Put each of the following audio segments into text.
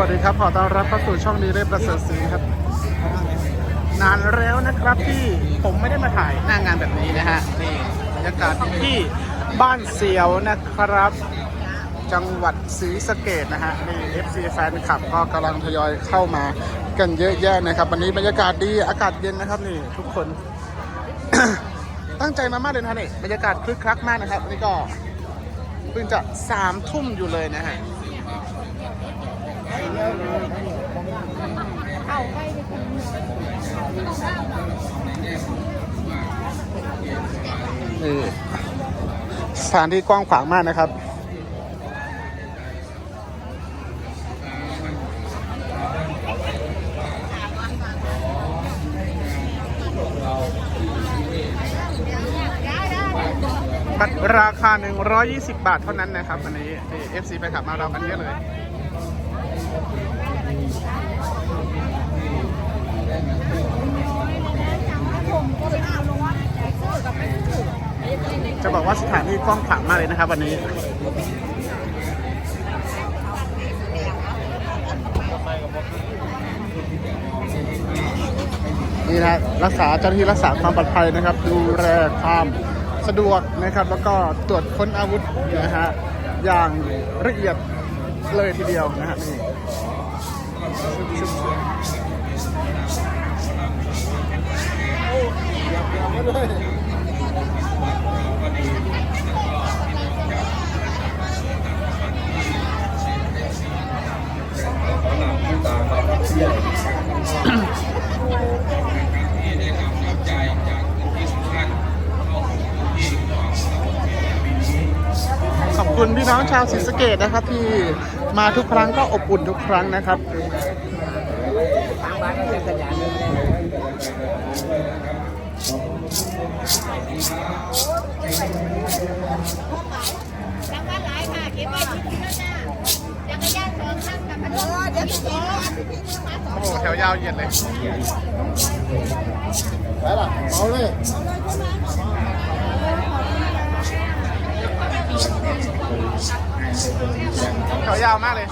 วัสดีครับ ขอต้อนรับเข้าสู่ช่องนี้ได้ประเสริฐศรีครับ นานแล้วนะครับที่ผมไม่ได้มาถ่ายหน้างานแบบนี้นะฮะนี่บรรยากาศที่บ้านเสียวนะครับ จังหวัดศรีสะเกดนะฮะนี่ FC แฟนคลับก็กำลังทยอยเข้ามากันเยอะแยะนะครับ วันนี้บรรยากาศดีอากาศเย็นนะครับนี่ทุกคน ตั้งใจมามากเลยนะฮะนี่บรรยากาศคลึกคลักมากนะครับนี่ก็เพิ่งจะสามทุ่มอยู่เลยนะฮะ สถานที่กว้างขวางมากนะครับ บัตรราคา 120 บาทเท่านั้นนะครับ วันนี้นี่ FC ไปขับมาเรากันเยอะเลย จะบอกว่าสถานที่กว้างขวางมากเลยนะครับ วันนี้นี่นะรักษาเจ้าหน้าที่รักษาความปลอดภัยนะครับ ดูแลความสะดวกนะครับ แล้วก็ตรวจค้นอาวุธนะฮะอย่างละเอียดเลยทีเดียวนะฮะนี่ ขอบคุณพี่น้องชาวศรีสะเกดนะครับ ที่มาทุกครั้งก็อบอุ่นทุกครั้งนะครับรางวัลหลายค่ะเก็บไว้ที่นี่แล้วจ้าจักรยานสองคันกับพัดลมเดี๋ยวพี่ต่อ โอ้โหแถวยาวเหยียดเลยไปล่ะเอาเลยแถวยาวมากเลย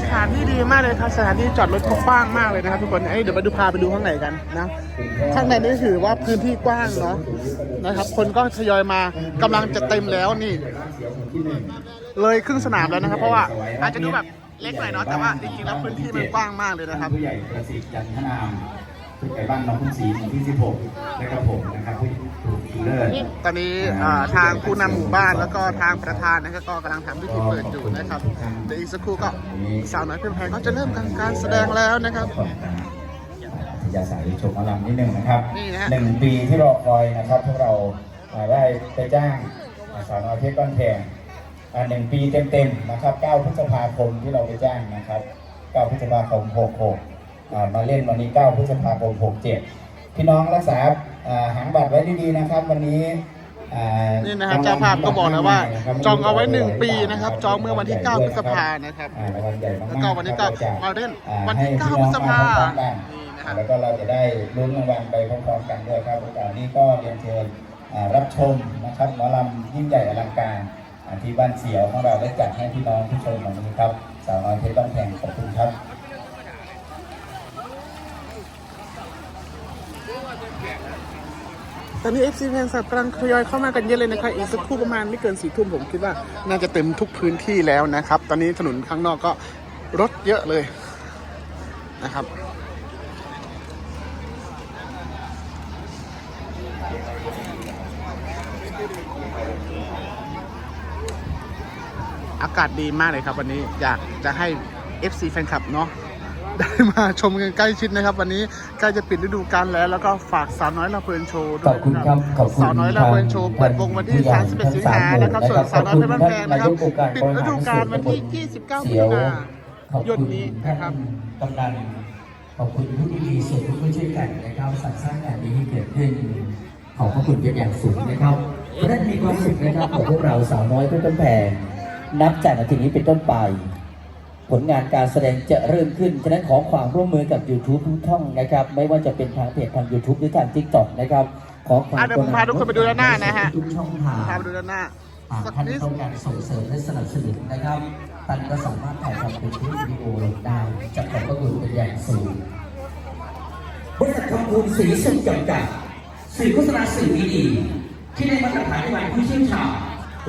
สถานที่ดีมากเลยครับสถานที่จอดรถเขากว้างมากเลยนะครับทุกคนเอ้ยเดี๋ยวไปดูพาไปดูข้างในกันนะ ข้างในนี่ถือว่าพื้นที่กว้างเนาะนะครับ คนก็ทยอยมากำลังจะเต็มแล้วนี่ เลยครึ่งสนามแล้วนะครับ เพราะว่าอาจจะดูแบบเล็กหน่อยเนาะแต่ว่าจริงๆแล้วพื้นที่มันกว้างมากเลยนะครับผู้ใหญ่ประสิทธิ์จันทนามผู้ใหญ่บ้านน้องคุณศรีหมู่ที่ 16และกับผมนะครับผู้ถูเลิศตอนนี้ทางผู้นำหมู่บ้านแล้วก็ทางประธานนะครับก็กำลังทำพิธีเปิดอยู่นะครับเดี๋ยวอีกสักครู่ก็สาวน้อยเพื่อนแพงก็จะเริ่มการการแสดงแล้วนะครับ ยาสายชมอลำนิดนึงนะครับนี่นะฮะหนึ่งปีที่รอคอยนะครับพวกเราอ่าได้ไปจ้างอ่าสาวน้อยเพชรบ้านแพงอ่าหนึ่งปีเต็มๆนะครับ 9 พฤษภาคมที่เราไปจ้างนะครับ 9 พฤษภาคม 66อ่ามาเล่นวันนี้ 9 พฤษภาคม 67 พี่น้องรักษาอ่าหางบัตรไว้ดีๆนะครับ วันนี้อ่านี่นะครับเจ้าภาพก็บอกแล้วว่า จองเอาไว้หนึ่งปีนะครับ จองเมื่อวันที่ 9 พฤษภานะครับอ่ารางวัลใหญ่มากๆแล้วก็วันนี้ก็ครับมาเล่นอ่วันที่ให้9พี่พฤน้องษภาพร้อมๆกั นนี่นะครับแล้วก็เราจะได้ลุ้นรางวัลไปพร้อมๆกันด้วยครับโอกาสนี้ก็เรียนเชิญอ่ารับชมนะครับหมอลำยิ่งใหญ่อลังการอ่าที่บ้านเสียวของเราได้จัดให้พี่น้องผู้ชมวันนี้ครับสาวน้อยเพชรต้องแข่งขอบคุณครับตอนนี้ FC แฟนสับกำลังทยอยเข้ามากันเยอะเลยนะครับอีกสักครู่ประมาณไม่เกินสี่ทุ่มผมคิดว่าน่าจะเต็มทุกพื้นที่แล้วนะครับ ตอนนี้ถนนข้างนอกก็รถเยอะเลยนะครับ อากาศดีมากเลยครับ วันนี้อยากจะให้ FC แฟนคลับเนาะได้มาชมกันใกล้ชิดนะครับ วันนี้ใกล้จะปิดฤดูกาลแล้ว แล้วก็ฝากสาวน้อยลาเพลินโชว์ด้ขวอยบคุณนะคครัรับบขอบคุณสาวน้อยลาเพลินโชว์เปิดวงวันที่31 สิงหานะครับส่วนสาวน้อยเพลินบ้านแพงนะครับปิดฤดูกาลวันที่ 29มีนาขอบยคุนณนี้ท่านะครับ นกำนันขอบคุณผู้ดีๆส่วนทุกผู้ช่วยกันนะครับสรรสร้างงานนี้ให้เกิดขึ้น ขอบพระคุณเป็นอย่างสูงนะครับเพราะฉะนั้นมีความสุขนะครับของพวกเราสาวน้อยเพื่อนต้นแพง นับจากนาทีนี้เป็นต้นไป ผลงานการแสดงจะเริ่มขึ้น ฉะนั้นขอความร่วมมือกับ YouTube ทุกช่องนะครับ ไม่ว่าจะเป็นทางเพจทาง YouTube หรือทาง TikTok นะครับ ขอความอะเดี๋ยวผมพาทุกคนไปดูด้านหน้านะฮะ ทุกช่องทางพาไปดูด้านหน้า หากสักท่านนิด ต้องการส่งเสริมและสนับสนุนนะครับท่านก็สามารถถ่ายทำเป็นคลิปวิดีโอลงได้จะขอบพระคุณเป็นอย่างสูงบริษัทคำพูนสีสุขจำกัดสื่อโฆษณาสื่อดีๆที่ได้มาตรฐานในวันผู้เชี่ยวชาญ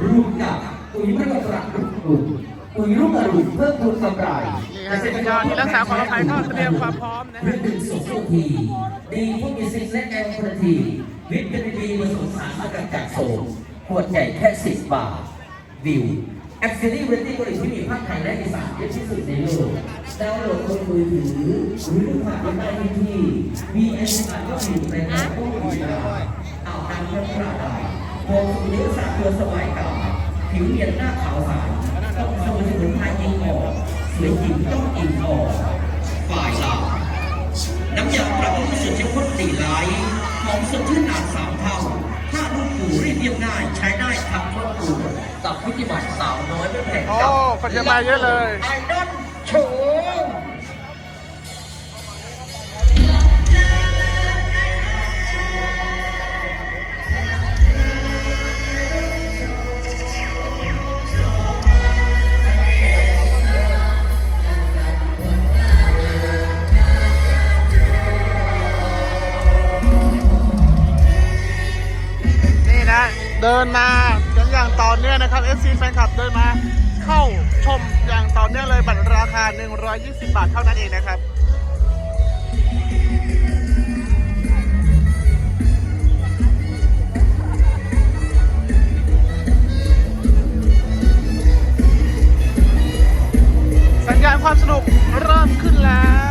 ร่วมกับ ปุ๋ยมะกรักรุ่งรุ่งปุ๋ยรุ่งอรุณเพิ่มพูนกำไรนี่ฮะสัญญาณที่รักษาความปลอดภัยก็เตรียมความพร้อมนะเครื่ฮะองดื่มสุขทีดีพวกมีซิงและแอลคาทีวิตามินดีผสมสารมาจากจากโซมขวดใหญ่แค่10บาทวิวแอปซิลี่เวทีบริษัทที่มีภาคไทยและอีสานเยอะที่สุดในโลกดาวน์โหลดบนมือถือหรือผ่านไปได้ที่มีเอสอาร์ก็อยู่ในระบบดีดาเอาตามเรื่องราวใดโฮมเนื้อสัตว์ตัวสบายกาย ผิวเนียนหน้าขาวใสต้องสมุนสมุนไพรยิงออกสวยจริงต้องอินออก ฝ่ายหลังน้ำยาปรับผ้านุ่มสุดเข้มข้นสีไลท์หอมสดชื่นนานสามเท่าผ้านุ่มฟูรีดเรียบง่าย ใช้ได้ทั้งครอบครัวกับพิธีบัตรสาวน้อยไม่แพงโอ้คนจะมาเยอะเลย นมากันอย่างต่อเนื่องนะครับ FC แฟนคลับเดินมา เข้าชมอย่างต่อเนื่องเลยบัตรราคา 120 บาทเท่านั้นเองนะครับสัญญาณความสนุกเริ่มขึ้นแล้ว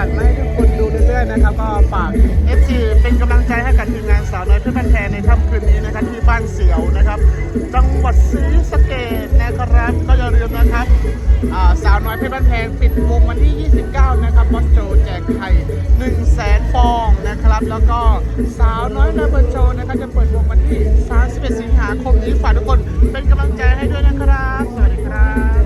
จะเก็บบรรยากาศมาให้ทุกคนดูเรื่อยๆนะครับ ก็ฝาก FC เป็นกำลังใจให้กับทีมงานสาวน้อยเพื่อนบ้านแพงในค่ำคืนนี้นะครับที่บ้านเสียวนะครับ จังหวัดศรีสะเกษนะครับก็อย่าลืมนะครับสาวน้อยเพื่อนบ้านแพงปิดวงวันที่ 29 นะครับบอสโจแจกไข่1 0 0 0 0แสนฟองนะครับ แล้วก็สาวน้อยระเบิดโจนะครับจะเปิดวงวันที่ 31 สิงหาคมนี้ฝากทุกคนเป็นกำลังใจให้ด้วยนะครับ สวัสดีครับ